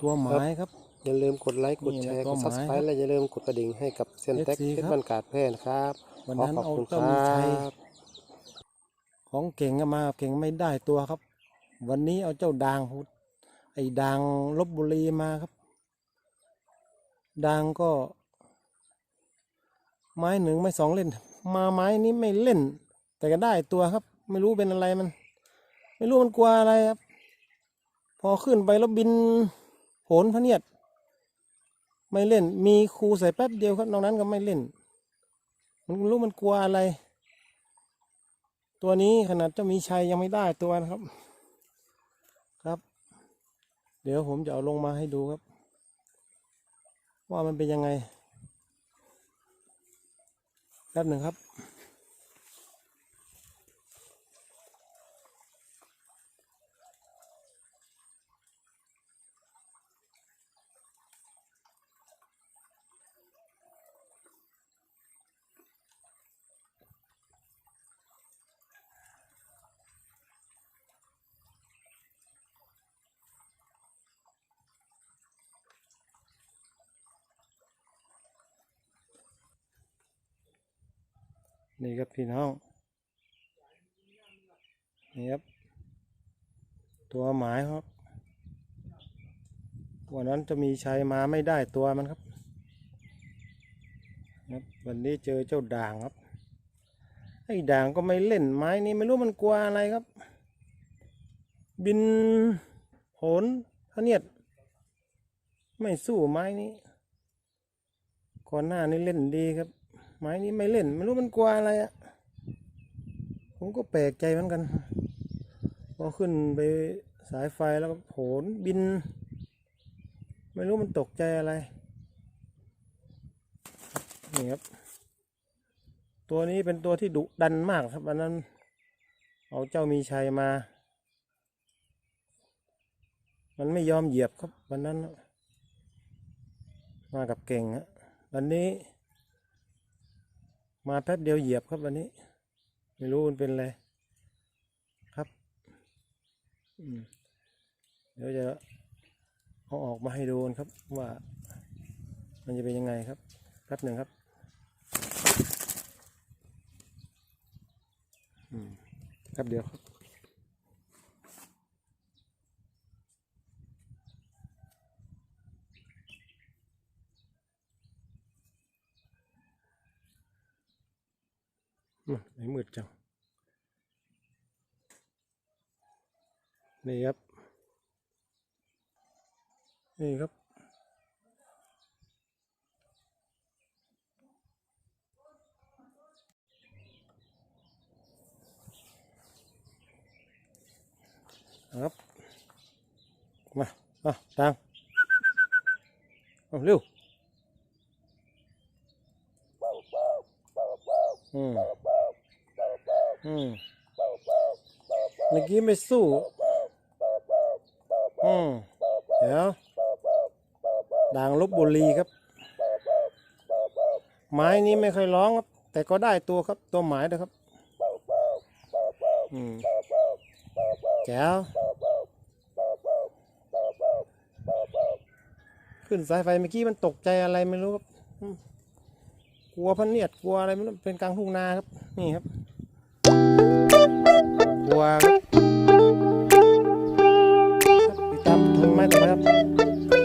ตัวหมายครับ อย่าลืมกดไลค์กดแชร์นี่กนะดก็หมายซับสไครต์และอย่าลืมกดกระดิ่งให้กับเซนเต็ก FC เพชครัรบบ้านกาดแพร่นะครับวันขอนั้นขอบเอาคุณคเจ้ารัมีชัยบของเก่งอะมาเก่งไม่ได้ตัวครับ วันนี้เอาเจ้าด่างไอ้ด่างลบบุรีมาครับด่างก็ ไม้หนึ่งไม้สองเล่น มาไม้นี้ไม่เล่น แต่ก็ได้ตัวครับ ไม่รู้เป็นอะไรมัน ไม่รู้มันกลัวอะไรครับ พอขึ้นไปแล้วบินโผลพระเนียด ไม่เล่น มีครูใส่แป๊บเดียวครับนอกนั้นก็ไม่เล่น มันรู้มันกลัวอะไร ตัวนี้ขนาดจ้ามีชัยยังไม่ได้ตัวนะครับ ครับ เดี๋ยวผมจะเอาลงมาให้ดูครับ ว่ามันเป็นยังไงแป๊บหนึ่งครับ นี่ครับพี่น้อง นี่ครับ ตัวหมายครับ วันนั้นจะมีชัยมาไม่ได้ตัวมันครับครับวันนี้เจอเจ้าด่างครับ ไอ้ด่างก็ไม่เล่นไม้นี้ไม่รู้มันกลัวอะไรครับ บินโหนพะเนียด ไม่สู้ไม้นี้ก่อนหน้านี้เล่นดีครับ ไม้นี้ไม่เล่นไม่รู้มันกลัวอะไรอะผมก็แปลกใจเหมือนกัน พอขึ้นไปสายไฟแล้วก็โผนบิน ไม่รู้มันตกใจอะไร นี่ครับ ตัวนี้เป็นตัวที่ดุดันมากครับวันนั้น เอาเจ้ามีชัยมา มันไม่ยอมเหยียบครับวันนั้น มากับเก่งฮะวันนี้ มาแป๊บเดียวเหยียบครับวันนี้ ไม่รู้มันเป็นอะไรครับเดี๋ยวจะเอาออกมาให้ดูนครับว่า มันจะเป็นยังไงครับแป๊บหนึ่งครับแป๊บเดียวครับ อืมไหนมืดจัง นี่ครับ นี่ครับ ครับ มาอะตังเอาเร็วอืมอืมเมื่อกี้ไม่สู้ อืมเดี๋ยวด่างลบบุรีครับ ไม้นี้ไม่ค่อยร้องครับ แต่ก็ได้ตัวครับตัวหมายนะครับอืมแจ๋วขึ้นสายไฟเมื่อกี้มันตกใจอะไรไม่รู้ครับกลัวพันเนียดกลัวอะไรไม่รู้เป็นกลางทุ่งนาครับ นี่ครับกลัว ครับติดตามชมไม้ต่อไปครับ